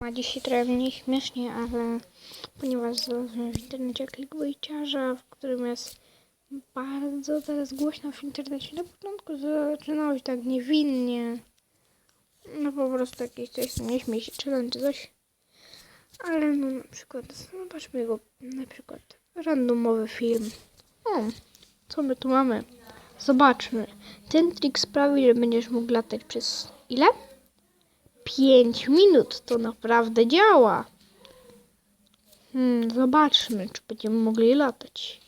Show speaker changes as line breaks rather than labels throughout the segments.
Ma dzisiaj trochę mniej śmiesznie, ale ponieważ znalazłem w internecie clickbaitiarza, w którym jest bardzo teraz głośno w internecie. Na początku zaczynało się tak niewinnie. No po prostu jakieś coś, co nie śmiej się, challenge coś. Ale no na przykład, zobaczmy jego na przykład randomowy film. O, co my tu mamy? Zobaczmy. Ten trik sprawi, że będziesz mógł latać przez ile? 5 minut. To naprawdę działa. Hmm, zobaczmy, czy będziemy mogli latać.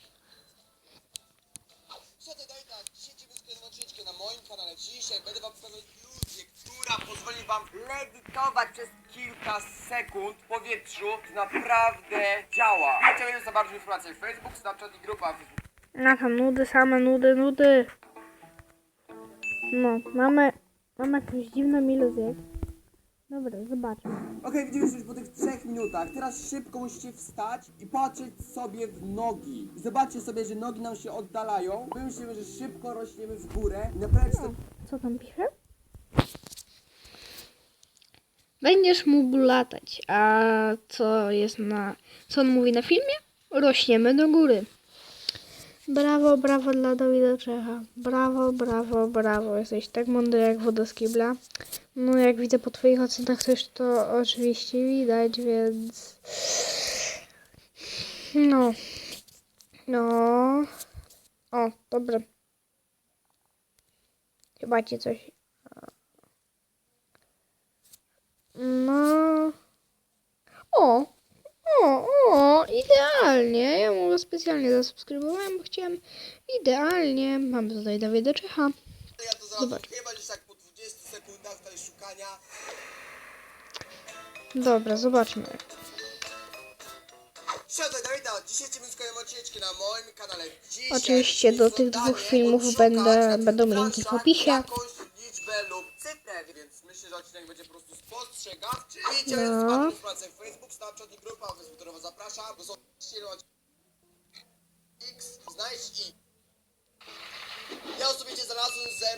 Będę wam pokazać iluzję, która pozwoli wam lewitować przez kilka sekund w powietrzu. To naprawdę działa. Chciałbym za bardzo informacje. Facebook, Snapchat i grupa Facebook.
Na tam nudy, same nudy, nudy. No, mamy, mamy jakąś dziwną iluzję. Dobra, zobaczmy.
Okej, widzimy się już po tych trzech minutach. Teraz szybko musicie wstać i patrzeć sobie w nogi. I zobaczcie sobie, że nogi nam się oddalają. My myślimy, że szybko rośniemy w górę. I naprawdę to
Co tam pisze? Będziesz mógł latać. A co jest na. Co on mówi na filmie? Rośniemy do góry. Brawo, brawo dla Dawida Czecha. Brawo, brawo, brawo. Jesteś tak mądry jak woda z kibla. No, jak widzę po Twoich ocenach też to oczywiście widać, więc. No. No. O, dobra. Chyba ci coś. No. O! O, o, idealnie. Ja mu go specjalnie zasubskrybowałem, bo chciałem idealnie. Mamy tutaj Dawida Czecha.
ja to
Zobacz.
chyba tak po 20 sekundach tutaj szukania.
Dobra, zobaczmy.
Siadaj Dawida, dzisiaj ci na moim kanale. Dzisiaj
Oczywiście do tych dwóch filmów będę- będą linki w opisie.
Liczbę lub cyfrę, więc myślę, że odcinek będzie po prostu spostrzegawczy. Widzicie,
No.
jest Facebook, Snapchat i grupa, więc zapraszam. To są X, znajdź i ja osobiście znalazłem zero, bo jest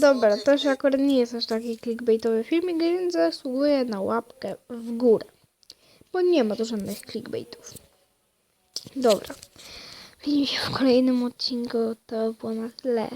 Dobra,
od-
też akurat nie jest aż taki clickbaitowy filmik, więc zasługuje na łapkę w górę. Bo nie ma tu żadnych clickbaitów. Dobra. Widzimy się w kolejnym odcinku. To było na tyle.